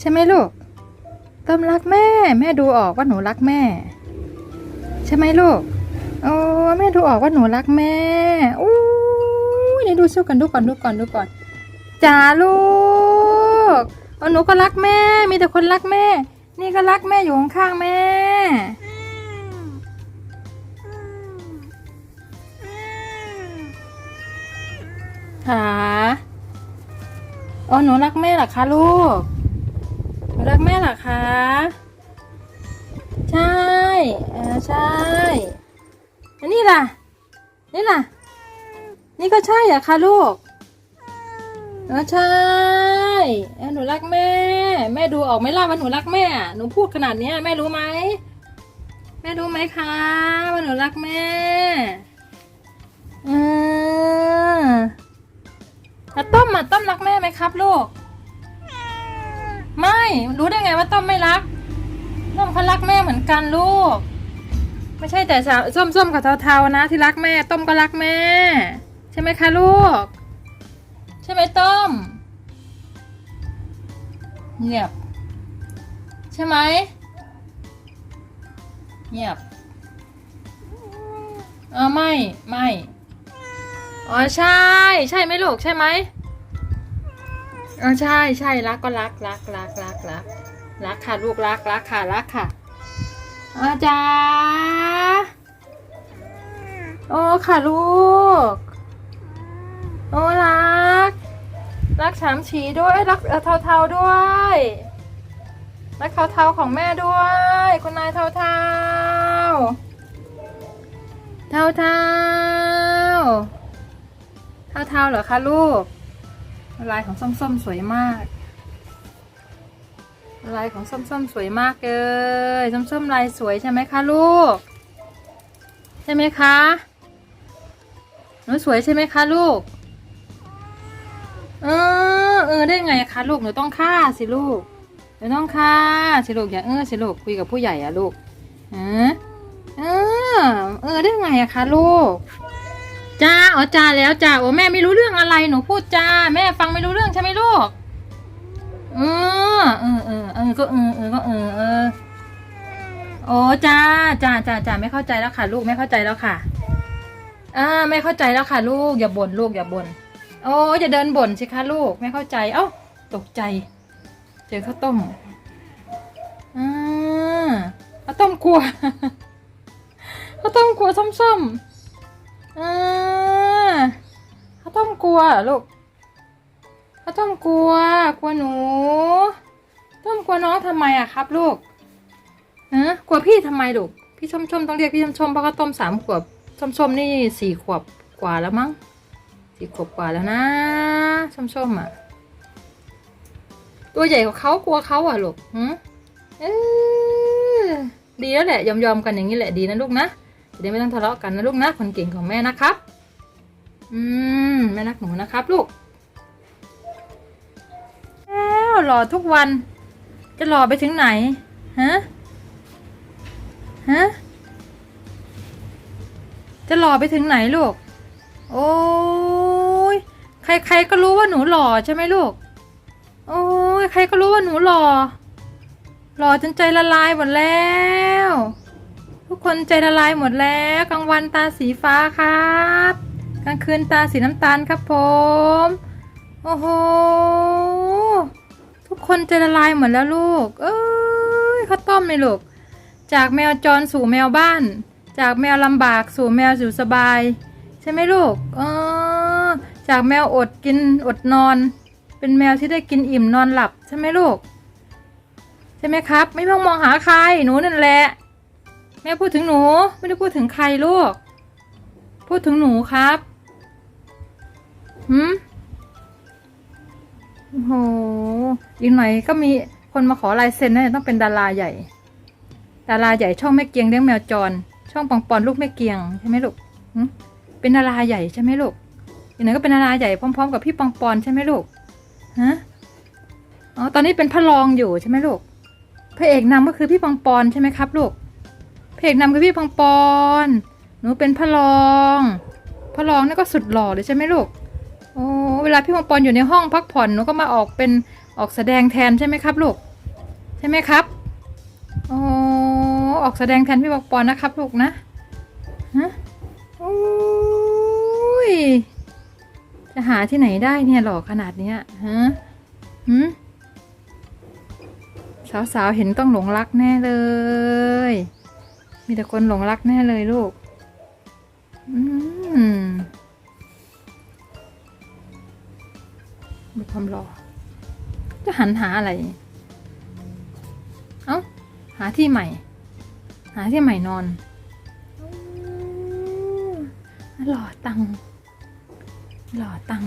ใช่ไหมลูกต้มรักแม่ แม่ดูออกว่าหนูรักแม่ ใช่ไหมลูกโอ้แม่ดูออกว่าหนูรักแม่อู้นี่ดูสู้กันดูก่อนดูก่อนดูก่อนจ๋าลูกเอาหนูก็รักแม่ มีแต่คนรักแม่ นี่ก็รักแม่อยู่ข้างๆแม่ค่ะอ๋อหนูรักแม่เหรอคะลูก รักแม่เหรอคะ ใช่ใช่ อันนี้ล่ะ นี่ล่ะ นี่ก็ใช่เหรอคะลูกเออใช่หนูรักแม่ แม่ดูออกไหมล่ะว่าหนูรักแม่ หนูพูดขนาดนี้แม่รู้ไหม แม่รู้ไหมคะว่าหนูรักแม่ออแล้วต้มอะต้มรักแม่ไหมครับลูก ไม่รู้ได้ไงว่าต้มไม่รักต้มเขารักแม่เหมือนกันลูก ไม่ใช่แต่สาวส้มกับเทาๆนะ ที่รักแม่ต้มก็รักแม่ ใช่ไหมคะลูก ใช่ไหมต้มเงียบ ใช่ไหมเงียบเออไม่ไม่อ๋อใช่ ใช่ไหมลูกใช่ไหม เออใช่ใช่รักก็รักรักรักรักรักรักค่ะลูกรักรักค่ะรักค่ะอาจารย์โอ้ค่ะลูก โอ้รัก รักฉามฉีด้วย รักเออเทาๆด้วย รักเทาๆของแม่ด้วย คุณนายเทาๆเทาเทาเทาเทาเทาๆเหรอคะลูก ลายของส้มๆสวยมาก ลายของส้มๆสวยมากเลยส้มๆลายสวยใช่ไหมคะลูก ใช่ไหมคะหนูสวยใช่ไหมคะลูก เออเออได้ไงคะลูกหนูต้องฆ่าสิลูกหนูต้องฆ่าสิลูกอย่าเออสิลูกคุยกับผู้ใหญ่อะลูกเออเออเออได้ไงอะคะลูก จ้าอ๋อจ้าแล้วจ้าโอ้แม่ไม่รู้เรื่องอะไรหนูพูดจ้าแม่ฟังไม่รู้เรื่องใช่ไหมลูกเออเออเออเออก็เออเออก็เออเออโอ้จ้าจ้าจ้าจ้าไม่เข้าใจแล้วค่ะ ลูกไม่เข้าใจแล้วค่ะอ่าไม่เข้าใจแล้วค่ะ ลูกอย่าบ่นลูกอย่าบ่นโอ้อย่าเดินบ่นสิคะลูกไม่เข้าใจ เอ้าตกใจ เจอข้าวต้มอ่าข้าวต้มกลัวข้าวต้มกลัวส้มๆ ต้มกลัวลูกข้าวต้มกลัว กลัวหนู ต้มกลัวน้องทำไมอะครับ ลูกฮะกลัวพี่ทำไมลูก พี่ชมชมต้องเรียกพี่ชมชมเพราะข้าวต้มสามขวบชมชมนี่สี่ขวบกว่าแล้วมั้งสี่ขวบกว่าแล้วนะส้มอะตัวใหญ่กว่าเขากลัวเขาอะลูกหืมเออดีแล้วแหละยอมๆกันอย่างนี้แหละดีนะลูกนะจะได้ไม่ต้องทะเลาะกันนะลูกนะคนเก่งของแม่นะครับ อืม แม่รักหนูนะครับลูกแล้วรอทุกวัน จะรอไปถึงไหน ฮะ ฮะ จะรอไปถึงไหนลูก โอ้ยใครๆก็รู้ว่าหนูหล่อใช่ไหมลูก โอ้ยใครก็รู้ว่าหนูหล่อ หล่อจนใจละลายหมดแล้วทุกคนใจละลายหมดแล้วกลางวันตาสีฟ้าครับ กลางคืนตาสีน้ำตาลครับผม โอ้โห ทุกคนใจละลายหมดแล้วลูก เอ้ยข้าวต้มเลยลูก จากแมวจรสู่แมวบ้าน จากแมวลำบากสู่แมวอยู่สบาย ใช่ไหมลูก เออ จากแมวอดกินอดนอน เป็นแมวที่ได้กินอิ่มนอนหลับใช่ไหมลูก ใช่ไหมครับ ไม่ต้องมองหาใครหนูนั่นแหละ แม่พูดถึงหนูไม่ได้พูดถึงใครลูกพูดถึงหนูครับ หืมโอ้โหอีกหน่อยก็มีคนมาขอลายเซ็นนะต้องเป็นดาราใหญ่ ดาราใหญ่ช่องแม่เกียงเลี้ยงแมวจร ช่องปองปอนลูกแม่เกียงใช่ไหมลูกเป็นดาราใหญ่ใช่ไหมลูกอีกหน่อยก็เป็นดาราใหญ่พร้อม ๆ กับพี่ปองปอนใช่ไหมลูกฮะอ๋อตอนนี้เป็นพระรองอยู่ใช่ไหมลูกพระเอกนำก็คือพี่ปองปอนใช่ไหมครับลูกพระเอกนำคือพี่ปองปอนหนูเป็นพระรอง พระรองนี่ก็สุดหล่อเลยใช่ไหมลูก โอ้เวลาพี่ปองปอนอยู่ในห้องพักผ่อนหนูก็มาออกเป็นออกแสดงแทนใช่ไหมครับลูกใช่ไหมครับโอ้ออกแสดงแทนพี่บอกปอนนะครับลูกนะฮะโอ้ยจะหาที่ไหนได้เนี่ยหล่อขนาดเนี้ยฮะหืมสาวๆเห็นต้องหลงรักแน่เลย มีแต่คนหลงรักแน่เลยลูก อืม ความหล่อจะหันหาอะไร เอ้า หาที่ใหม่ หาที่ใหม่นอนอืมหล่อตัง หล่อตัง